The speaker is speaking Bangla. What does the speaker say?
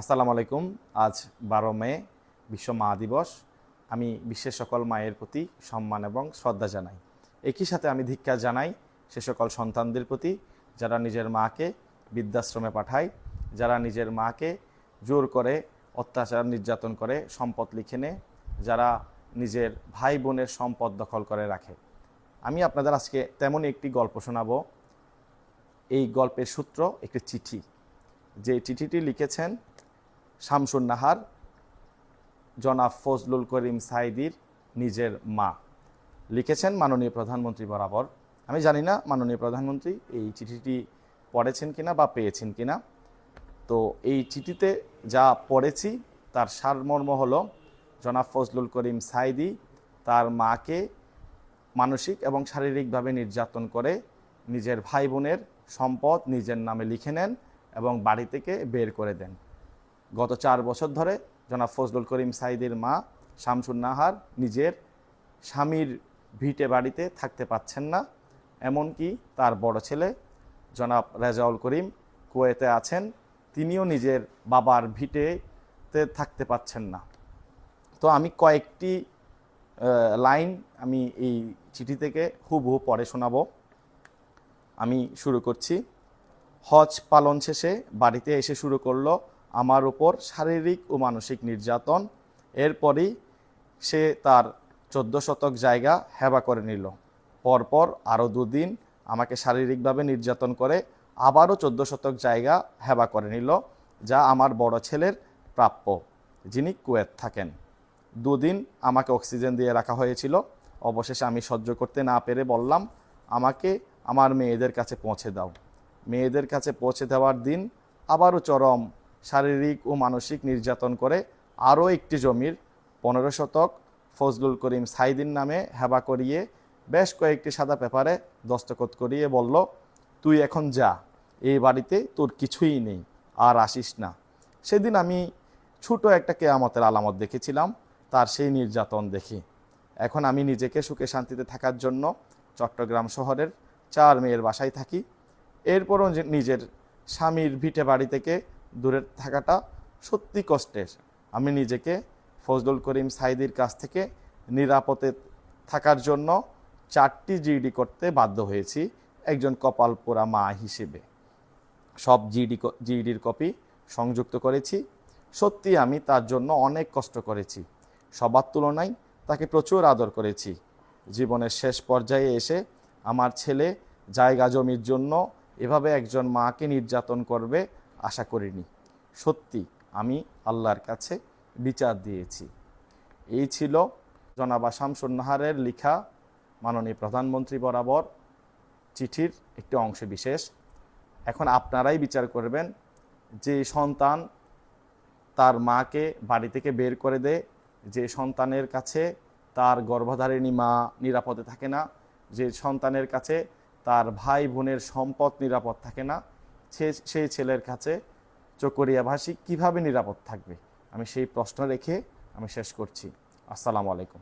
আসসালামু আলাইকুম। আজ বারো মে, বিশ্ব মা দিবস। আমি বিশ্বের সকল মায়ের প্রতি সম্মান এবং শ্রদ্ধা জানাই। একই সাথে আমি ধিক্ষা জানাই সে সকল সন্তানদের প্রতি, যারা নিজের মাকে বৃদ্ধাশ্রমে পাঠায়, যারা নিজের মাকে জোর করে অত্যাচার নির্যাতন করে সম্পদ লিখে নেয়, যারা নিজের ভাই বোনের সম্পদ দখল করে রাখে। আমি আপনাদের আজকে তেমনই একটি গল্প শোনাবো। এই গল্পের সূত্র একটি চিঠি। যে চিঠিটি লিখেছেন শামসুন নাহার জনাব ফজলুল করিম সাইদির নিজের মা। লিখেছেন মাননীয় প্রধানমন্ত্রী বরাবর। আমি জানি না মাননীয় প্রধানমন্ত্রী এই চিঠিটি পড়েছেন কিনা বা পেয়েছেন কিনা। তো এই চিঠিতে যা পড়েছি, তার সারমর্ম হলো, জনাব ফজলুল করিম সাইদি তার মাকে মানসিক এবং শারীরিকভাবে নির্যাতন করে নিজের ভাই বোনের সম্পদ নিজের নামে লিখে নেন এবং বাড়ি থেকে বের করে দেন। গত চার বছর ধরে জনাব ফজলুল করিম সাইদের মা শামসুন নাহার নিজের স্বামীর ভিটে বাড়িতে থাকতে পাচ্ছেন না, এমনকি তার বড় ছেলে জনাব রেজাউল করিম কুয়েতে আছেন, তিনিও নিজের বাবার ভিটেতে থাকতে পাচ্ছেন না। তো আমি কয়েকটি লাইন আমি এই চিঠি থেকে হুবহু পড়ে শোনাবো। আমি শুরু করছি। হজ পালন শেষে বাড়িতে এসে শুরু করল আমার উপর শারীরিক ও মানসিক নির্যাতন। এরপরই সে তার চোদ্দ শতক জায়গা হেবা করে নিল। পরপর আরও দুদিন আমাকে শারীরিকভাবে নির্যাতন করে আবারও চোদ্দ শতক জায়গা হেবা করে নিল, যা আমার বড় ছেলের প্রাপ্য, যিনি কুয়েত থাকেন। দুদিন আমাকে অক্সিজেন দিয়ে রাখা হয়েছিল। অবশেষে আমি সহ্য করতে না পেরে বললাম, আমাকে আমার মেয়েদের কাছে পৌঁছে দাও। মেয়েদের কাছে পৌঁছে দেওয়ার দিন আবারও চরম শারীরিক ও মানসিক নির্যাতন করে আরও একটি জমির পনেরো শতক ফজলুল করিম সাইদিন নামে হেবা করিয়ে বেশ কয়েকটি সাদা পেপারে দস্তখত করিয়ে বলল, তুই এখন যা, এই বাড়িতে তোর কিছুই নেই, আর আসিস না। সেদিন আমি ছোট একটা কেয়ামতের আলামত দেখেছিলাম, তার সেই নির্যাতন দেখি। এখন আমি নিজেকে সুখে শান্তিতে থাকার জন্য চট্টগ্রাম শহরের চার মেয়ের বাসায় থাকি। এরপরও নিজের স্বামীর ভিটে বাড়ি থেকে দূরে থাকাটা সত্যি কষ্টের। আমি নিজেকে ফজলুল করিম সাইদির কাছ থেকে নিরাপদে থাকার জন্য চারটি জিডি করতে বাধ্য হয়েছি, একজন কপাল পোড়া মা হিসেবে। সব জিডি জিডির কপি সংযুক্ত করেছি। সত্যি আমি তার জন্য অনেক কষ্ট করেছি। সবার তুলনায় তাকে প্রচুর আদর করেছি। জীবনের শেষ পর্যায়ে এসে আমার ছেলে জায়গা জমির জন্য এভাবে একজন মাকে নির্যাতন করবে আশা করিনি। সত্যি, আমি আল্লাহর কাছে বিচার দিয়েছি। এই ছিল জনাবা শামসুন নাহারের লিখা মাননীয় প্রধানমন্ত্রী বরাবর চিঠির একটি অংশ বিশেষ। এখন আপনারাই বিচার করবেন যে সন্তান তার মাকে বাড়ি থেকে বের করে দেয় যে সন্তানের কাছে তার গর্ভধারিণী মা নিরাপদে থাকে না, যে সন্তানের কাছে তার ভাই বোনের সম্পদ নিরাপদ থাকে না সেই ছেলের কাছে চকরিয়াভাষী কীভাবে নিরাপদ থাকবে? আমি সেই প্রশ্ন রেখে আমি শেষ করছি। আসসালামু আলাইকুম।